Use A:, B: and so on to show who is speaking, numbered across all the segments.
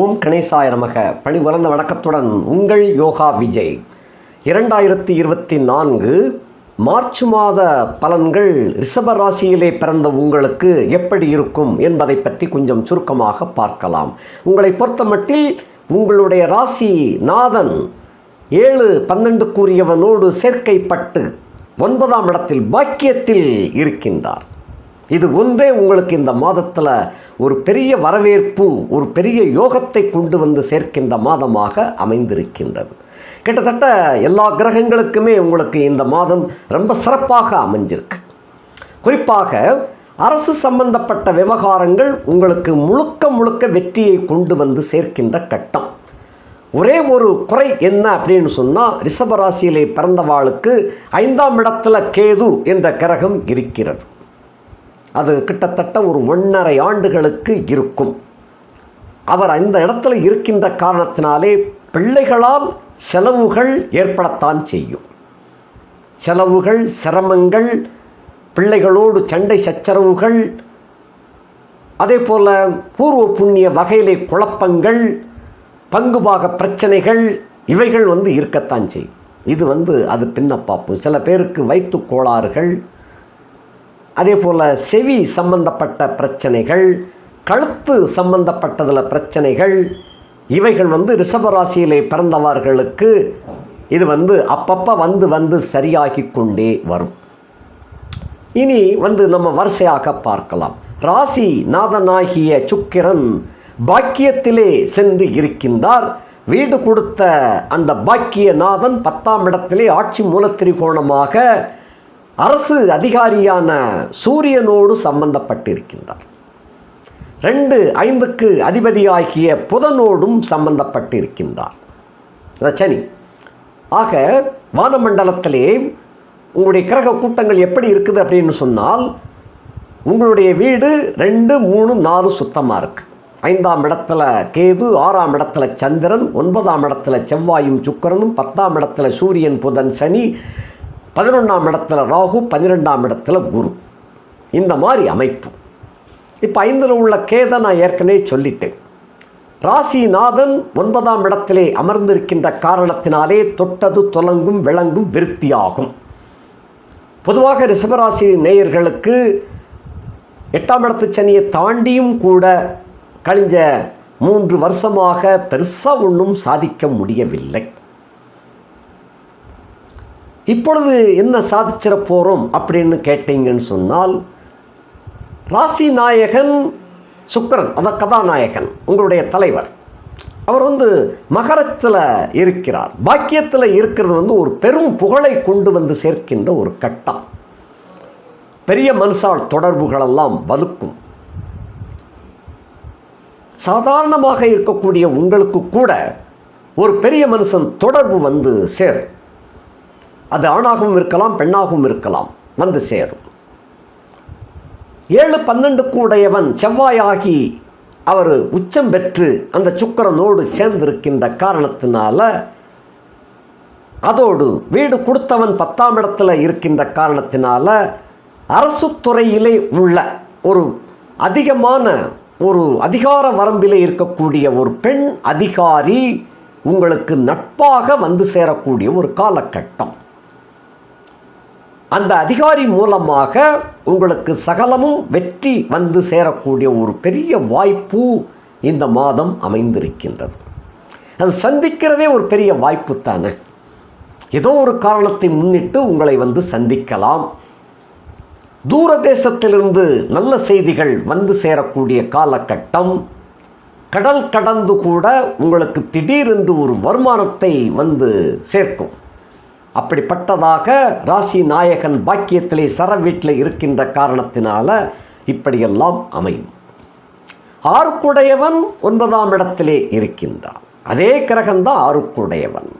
A: ஓம் கணேசாய நமக. பணி வளர்ந்த வணக்கத்துடன் உங்கள் யோகா விஜய். இரண்டாயிரத்தி இருபத்தி நான்கு மார்ச் மாத பலன்கள் ரிஷப ராசியிலே பிறந்த உங்களுக்கு எப்படி இருக்கும் என்பதை பற்றி கொஞ்சம் சுருக்கமாக பார்க்கலாம். உங்களை பொறுத்தமட்டில் உங்களுடைய ராசி நாதன் ஏழு பன்னெண்டுக்குரியவனோடு சேர்க்கைப்பட்டு ஒன்பதாம் இடத்தில் பாக்கியத்தில் இருக்கின்றார். இது ஒன்றே உங்களுக்கு இந்த மாதத்தில் ஒரு பெரிய வரவேற்பு ஒரு பெரிய யோகத்தை கொண்டு வந்து சேர்க்கின்ற மாதமாக அமைந்திருக்கின்றது. கிட்டத்தட்ட எல்லா கிரகங்களுக்குமே உங்களுக்கு இந்த மாதம் ரொம்ப சிறப்பாக அமைஞ்சிருக்கு. குறிப்பாக அரசு சம்பந்தப்பட்ட விவகாரங்கள் உங்களுக்கு முழுக்க முழுக்க வெற்றியை கொண்டு வந்து சேர்க்கின்ற கட்டம். ஒரே ஒரு குறை என்ன அப்படின்னு சொன்னால் ரிஷபராசியிலே பிறந்தவாளுக்கு ஐந்தாம் இடத்துல கேது என்ற கிரகம் இருக்கிறது. அது கிட்டத்தட்ட ஒரு ஒன்றரை ஆண்டுகளுக்கு இருக்கும். அவர் அந்த இடத்துல இருக்கின்ற காரணத்தினாலே பிள்ளைகளால் செலவுகள் ஏற்படத்தான் செய்யும். செலவுகள் சிரமங்கள் பிள்ளைகளோடு சண்டை சச்சரவுகள் அதே போல் பூர்வ புண்ணிய வகையிலே குழப்பங்கள் பங்குபாக பிரச்சனைகள் இவைகள் வந்து இருக்கத்தான் செய்யும். இது வந்து அது பின்ன பார்ப்போம் சில பேருக்கு வயிற்று கோளாறுகள் அதே போல் செவி சம்பந்தப்பட்ட பிரச்சனைகள் கழுத்து சம்பந்தப்பட்டதில் பிரச்சனைகள் இவைகள் வந்து ரிஷபராசியிலே பிறந்தவர்களுக்கு இது வந்து அப்பப்போ வந்து வந்து சரியாகி கொண்டே வரும். இனி வந்து நம்ம வரிசையாக பார்க்கலாம். ராசி நாதனாகிய சுக்கிரன் பாக்கியத்திலே சென்று இருக்கின்றார். வீடு கொடுத்த அந்த பாக்கிய நாதன் பத்தாம் இடத்திலே ஆட்சி மூலத்திரிகோணமாக அரசு அதிகாரியான சூரியனோடு சம்பந்தப்பட்டிருக்கின்றார். ரெண்டு ஐந்துக்கு அதிபதியாகிய புதனோடும் சம்பந்தப்பட்டிருக்கின்றார். சனி. ஆக வானமண்டலத்திலே உங்களுடைய கிரக கூட்டங்கள் எப்படி இருக்குது அப்படின்னு சொன்னால் உங்களுடைய வீடு ரெண்டு மூணு நாலு சுத்தமாக இருக்குது ஐந்தாம் இடத்துல கேது ஆறாம் இடத்துல சந்திரன் ஒன்பதாம் இடத்துல செவ்வாயும் சுக்கரனும் பத்தாம் இடத்துல சூரியன் புதன் சனி பதினொன்றாம் இடத்துல ராகு பன்னிரெண்டாம் இடத்துல குரு. இந்த மாதிரி அமைப்பு. இப்போ ஐந்தில் உள்ள கேதை நான் ஏற்கனவே சொல்லிட்டேன். ராசிநாதன் ஒன்பதாம் இடத்திலே அமர்ந்திருக்கின்ற காரணத்தினாலே தொட்டது தொலங்கும் விளங்கும் விருத்தியாகும். பொதுவாக ரிஷபராசி நேயர்களுக்கு எட்டாம் இடத்து சனியை தாண்டியும் கூட கழிஞ்ச மூன்று வருஷமாக பெருசாக ஒன்றும் சாதிக்க முடியவில்லை. இப்பொழுது என்ன சாதிச்சிட போகிறோம் அப்படின்னு கேட்டீங்கன்னு சொன்னால் ராசி நாயகன் சுக்கரன் அதான் கதாநாயகன் உங்களுடைய தலைவர். அவர் வந்து மகரத்தில் இருக்கிறார். பாக்கியத்தில் இருக்கிறது வந்து ஒரு பெரும் புகழை கொண்டு வந்து சேர்க்கின்ற ஒரு கட்டம். பெரிய மனுஷால் தொடர்புகளெல்லாம் வலுக்கும். சாதாரணமாக இருக்கக்கூடிய உங்களுக்கு கூட ஒரு பெரிய மனுஷன் தொடர்பு வந்து சேரும். அது ஆணாகவும் இருக்கலாம் பெண்ணாகவும் இருக்கலாம். வந்து சேரும். ஏழு பன்னெண்டுக்கு உடையவன் செவ்வாயாகி அவர் உச்சம் பெற்று அந்த சுக்கரனோடு சேர்ந்திருக்கின்ற காரணத்தினால அதோடு வீடு கொடுத்தவன் பத்தாம் இடத்துல இருக்கின்ற காரணத்தினால அரசு துறையிலே உள்ள ஒரு அதிகமான ஒரு அதிகார வரம்பிலே இருக்கக்கூடிய ஒரு பெண் அதிகாரி உங்களுக்கு நட்பாக வந்து சேரக்கூடிய ஒரு காலகட்டம். அந்த அதிகாரி மூலமாக உங்களுக்கு சகலமும் வெற்றி வந்து சேரக்கூடிய ஒரு பெரிய வாய்ப்பு இந்த மாதம் அமைந்திருக்கின்றது. அது சந்திக்கிறதே ஒரு பெரிய வாய்ப்பு தானே. ஏதோ ஒரு காரணத்தை முன்னிட்டு உங்களை வந்து சந்திக்கலாம். தூர தேசத்திலிருந்து நல்ல செய்திகள் வந்து சேரக்கூடிய காலகட்டம் கடல் கடந்து கூட உங்களுக்கு திடீரென்று ஒரு வருமானத்தை வந்து சேர்க்கும். அப்படிப்பட்டதாக ராசி நாயகன் பாக்கியத்திலே சரவீட்டில் இருக்கின்ற காரணத்தினால இப்படியெல்லாம் அமையும். ஆறுக்குடையவன் ஒன்பதாம் இடத்திலே இருக்கின்றான். அதே கிரகம்தான் ஆறுக்குடையவன்.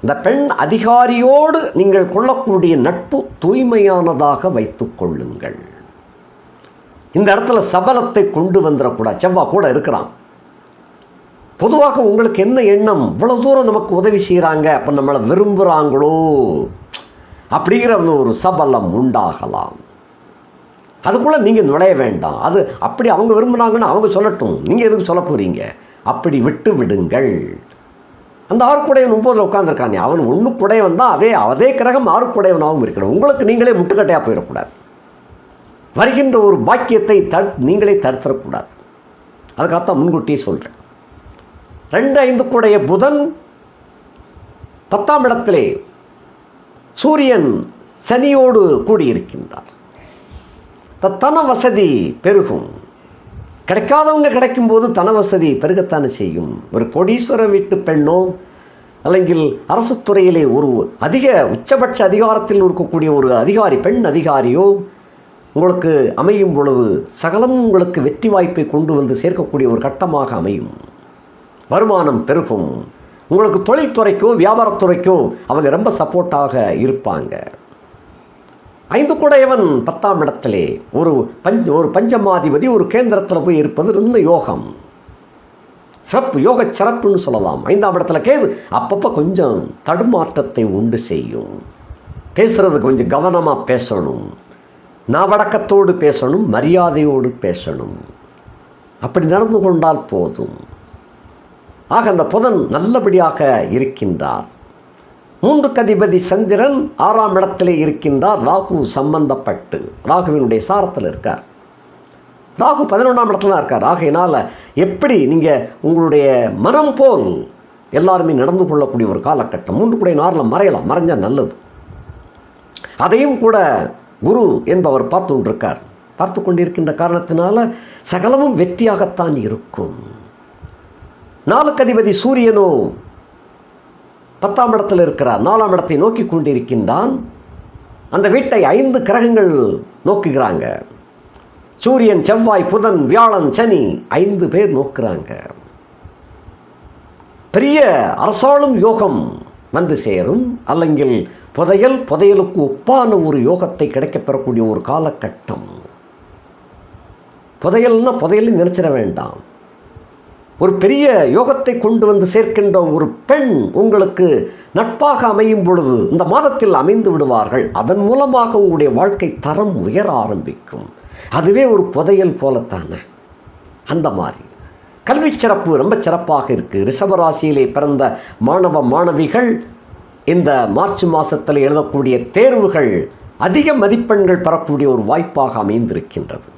A: இந்த பெண் அதிகாரியோடு நீங்கள் கொள்ளக்கூடிய நட்பு தூய்மையானதாக வைத்துக் கொள்ளுங்கள். இந்த இடத்துல சபலத்தை கொண்டு வந்துடக்கூடாது. செவ்வாய் கூட இருக்கிறான். பொதுவாக உங்களுக்கு என்ன எண்ணம்? இவ்வளோ தூரம் நமக்கு உதவி செய்கிறாங்க அப்போ நம்மளை விரும்புகிறாங்களோ அப்படிங்கிற அந்த ஒரு சபலம் உண்டாகலாம். அதுக்குள்ளே நீங்கள் நுழைய வேண்டாம். அது அப்படி அவங்க விரும்புனாங்கன்னு அவங்க சொல்லட்டும். நீங்கள் எதுக்கு சொல்ல போகிறீங்க அப்படி விட்டு விடுங்கள். அந்த ஆறுக்குடையவன் ஒம்போதில் உட்காந்துருக்கானே அவன் ஒன்று குடையவன் தான் அதே அதே கிரகம் ஆறுக்குடையவனாகவும் இருக்கிறான். உங்களுக்கு நீங்களே முட்டுக்கட்டையாக போயிடக்கூடாது. வருகின்ற ஒரு பாக்கியத்தை தடு நீங்களே தடுத்துடக்கூடாது. அதுக்காகத்தான் முன்கூட்டியே சொல்கிறேன் ரெண்டு ஐந்துக்குடைய புதன் பத்தாம் இடத்திலே சூரியன் சனியோடு கூடியிருக்கின்றார். தன வசதி பெருகும். கிடைக்காதவங்க கிடைக்கும்போது தன வசதி பெருகத்தானே செய்யும். ஒரு கோடீஸ்வர வீட்டு பெண்ணோ அல்லங்கில் அரசு துறையிலே ஒரு அதிக உச்சபட்ச அதிகாரத்தில் இருக்கக்கூடிய ஒரு அதிகாரி பெண் அதிகாரியோ உங்களுக்கு அமையும் பொழுது சகலம் உங்களுக்கு வெற்றி வாய்ப்பை கொண்டு வந்து சேர்க்கக்கூடிய ஒரு கட்டமாக அமையும். வருமானம் பெருகும். உங்களுக்கு தொழில்துறைக்கும் வியாபாரத்துறைக்கோ அவங்க ரொம்ப சப்போர்ட்டாக இருப்பாங்க. ஐந்து குடையவன் பத்தாம் இடத்திலே ஒரு பஞ்ச ஒரு பஞ்சமாதிபதி ஒரு கேந்திரத்தில் போய் இருப்பது ரொம்ப யோகம். சிறப்பு யோக சிறப்புன்னு சொல்லலாம். ஐந்தாம் இடத்துல கேது அப்பப்போ கொஞ்சம் தடுமாற்றத்தை உண்டு செய்யும். பேசுகிறது கொஞ்சம் கவனமாக பேசணும். நாவடக்கத்தோடு பேசணும் மரியாதையோடு பேசணும். அப்படி நடந்து கொண்டால் போதும். ஆக அந்த புதன் நல்லபடியாக இருக்கின்றார். மூன்று கதிபதி சந்திரன் ஆறாம் இடத்திலே இருக்கின்றார். ராகு சம்பந்தப்பட்டு ராகுவினுடைய சாரத்தில் இருக்கார். ராகு பதினொன்றாம் இடத்துல தான் இருக்கார். ஆகையினால் எப்படி நீங்கள் உங்களுடைய மனம் போல் எல்லாருமே நடந்து கொள்ளக்கூடிய ஒரு காலகட்டம். மூன்று கூட நாரில் மறையலாம். மறைஞ்சால் நல்லது. அதையும் கூட குரு என்பவர் பார்த்து கொண்டிருக்கார். பார்த்து கொண்டிருக்கின்ற காரணத்தினால சகலமும் வெற்றியாகத்தான் இருக்கும். நாலுக்கு அதிபதி சூரியனோ பத்தாம் இடத்தில் இருக்கிறார். நாலாம் இடத்தை நோக்கி கொண்டிருக்கின்றான். அந்த வீட்டை ஐந்து கிரகங்கள் நோக்குகிறாங்க. சூரியன் செவ்வாய் புதன் வியாழன் சனி ஐந்து பேர் நோக்குறாங்க. பெரிய அரசாளும் யோகம் வந்து சேரும். அல்லங்கில் புதையல் புதையலுக்கு ஒப்பான ஒரு யோகத்தை கிடைக்கப் பெறக்கூடிய ஒரு காலகட்டம். புதையல்னா புதையல்னு நினைச்சிட வேண்டாம். ஒரு பெரிய யோகத்தை கொண்டு வந்து சேர்க்கின்ற ஒரு பெண் உங்களுக்கு நட்பாக அமையும் பொழுது இந்த மாதத்தில் அமைந்து விடுவார்கள். அதன் மூலமாக உங்களுடைய வாழ்க்கை தரம் உயர ஆரம்பிக்கும். அதுவே ஒரு புதையல் போலத்தானே. அந்த மாதிரி. கல்வி சிறப்பு ரொம்ப சிறப்பாக இருக்குது ரிஷபராசியிலே பிறந்த மாணவ மாணவிகள் இந்த மார்ச் மாதத்தில் எழுதக்கூடிய தேர்வுகள் அதிக மதிப்பெண்கள் பெறக்கூடிய ஒரு வாய்ப்பாக அமைந்திருக்கின்றது.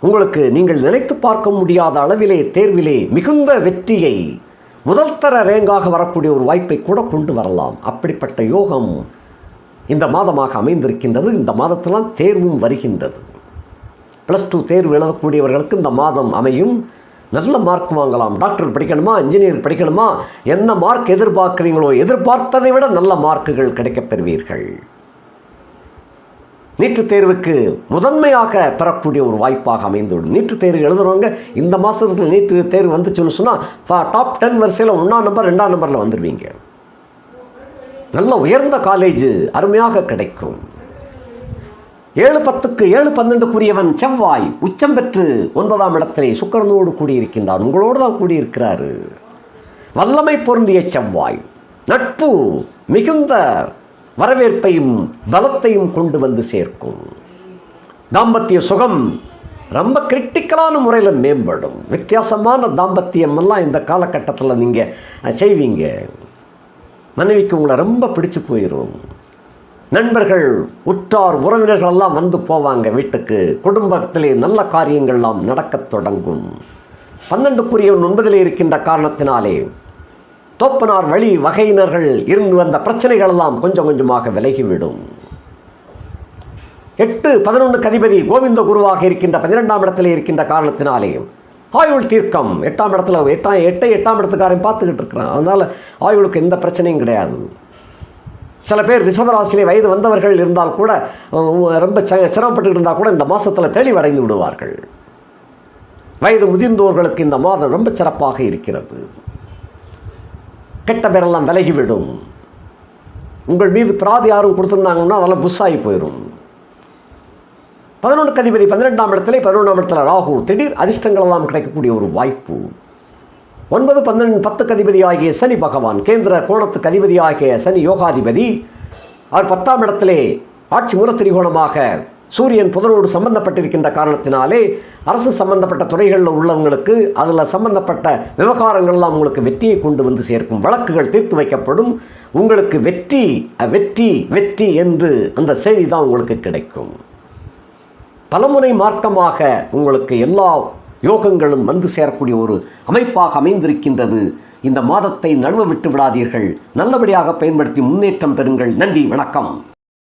A: உங்களுக்கு நீங்கள் நினைத்து பார்க்க முடியாத அளவிலே தேர்விலே மிகுந்த வெற்றியை முதல் தர ரேங்காக வரக்கூடிய ஒரு வாய்ப்பை கூட கொண்டு வரலாம். அப்படிப்பட்ட யோகம் இந்த மாதமாக அமைந்திருக்கின்றது. இந்த மாதத்திலாம் தேர்வும் வருகின்றது. ப்ளஸ் டூ தேர்வு எழுதக்கூடியவர்களுக்கு இந்த மாதம் அமையும். நல்ல மார்க் வாங்கலாம். டாக்டர் படிக்கணுமா? இன்ஜினியர் படிக்கணுமா? என்ன மார்க் எதிர்பார்க்குறீங்களோ எதிர்பார்த்ததை விட நல்ல மார்க்குகள் கிடைக்கப் பெறுவீர்கள். நீட்டுத் தேர்வுக்கு முதன்மையாக பெறக்கூடிய ஒரு வாய்ப்பாக அமைந்துவிடும் நீட்டுத் தேர்வு எழுதுறவங்க இந்த மாதத்தில் நீட்டு தேர்வு வந்துச்சுன்னு சொன்னால் டாப் டென் வரிசையில் ஒன்றாம் நம்பர் ரெண்டாம் நம்பரில் வந்துடுவீங்க நல்ல உயர்ந்த காலேஜ் அருமையாக கிடைக்கும். ஏழு பத்துக்கு ஏழு பன்னெண்டுக்குரியவன் செவ்வாய் உச்சம் பெற்று ஒன்பதாம் இடத்திலே சுக்கரனோடு கூடியிருக்கின்றார் உங்களோடு தான் கூடியிருக்கிறாரு. வல்லமை பொருந்திய செவ்வாய். நட்பு மிகுந்த வரவேற்பையும் பலத்தையும் கொண்டு வந்து சேர்க்கும். தாம்பத்திய சுகம் ரொம்ப கிரிட்டிக்கலான முறையில் மேம்படும். வித்தியாசமான தாம்பத்தியம் எல்லாம் இந்த காலகட்டத்தில் நீங்கள் செய்வீங்க. மனைவிக்கு உங்களை ரொம்ப பிடிச்சு போயிடும் நண்பர்கள் உற்றார் உறவினர்கள் எல்லாம் வந்து போவாங்க வீட்டுக்கு. குடும்பத்திலே நல்ல காரியங்கள்லாம் நடக்கத் தொடங்கும். பன்னெண்டுக்குரியவன் ஒன்பதிலே இருக்கின்ற காரணத்தினாலே தோப்பனார் வழி வகையினர்கள் இருந்து வந்த பிரச்சனைகள் எல்லாம் கொஞ்சம் கொஞ்சமாக விலகிவிடும். எட்டு பதினொன்று கதிபதி கோவிந்த குருவாக இருக்கின்ற பன்னிரெண்டாம் இடத்திலே இருக்கின்ற காரணத்தினாலே ஆயுள் தீர்க்கம் எட்டாம் இடத்துல எட்டாம் எட்டை எட்டாம் இடத்துக்காரையும் பார்த்துக்கிட்டு இருக்கிறான். அதனால் ஆயுளுக்கு எந்த பிரச்சனையும் கிடையாது. சில பேர் ரிஷபராசிலே வயது வந்தவர்கள் இருந்தால் கூட ரொம்ப ச- இருந்தால் கூட இந்த மாதத்தில் தெளிவடைந்து விடுவார்கள். வயது முதிர்ந்தோர்களுக்கு இந்த மாதம் ரொம்ப சிறப்பாக இருக்கிறது. கெட்ட பேரெல்லாம் விலகிவிடும். உங்கள் மீது பிராதி யாரும் கொடுத்துருந்தாங்கன்னா அதெல்லாம் புஷ்ஷாகி போயிடும் பதினொன்று அதிபதி பன்னிரெண்டாம் இடத்துல பதினொன்றாம் இடத்துல ராகு திடீர் அதிர்ஷ்டங்கள் எல்லாம் கிடைக்கக்கூடிய ஒரு வாய்ப்பு. ஒன்பது பன்னெண்டு பத்துக்கு கதிபதி ஆகிய சனி பகவான் கேந்திர கோணத்துக்கு அதிபதி ஆகிய சனி யோகாதிபதி அவர் பத்தாம் இடத்திலே ஆட்சி மூலத்திரிகோணமாக சூரியன் புதனோடு சம்பந்தப்பட்டிருக்கின்ற காரணத்தினாலே அரசு சம்பந்தப்பட்ட துறைகளில் உள்ளவங்களுக்கு அதில் சம்பந்தப்பட்ட விவகாரங்கள்லாம் உங்களுக்கு வெற்றியை கொண்டு வந்து சேர்க்கும். வழக்குகள் தீர்த்து வைக்கப்படும். உங்களுக்கு வெற்றி வெற்றி வெற்றி என்று அந்த செய்தி தான் உங்களுக்கு கிடைக்கும். பலமுறை மார்க்கமாக உங்களுக்கு எல்லா யோகங்களும் வந்து சேரக்கூடிய ஒரு அமைப்பாக அமைந்திருக்கின்றது. இந்த மாதத்தை நழுவ விட்டு விடாதீர்கள். நல்லபடியாக பயன்படுத்தி முன்னேற்றம் பெறுங்கள். நன்றி வணக்கம்.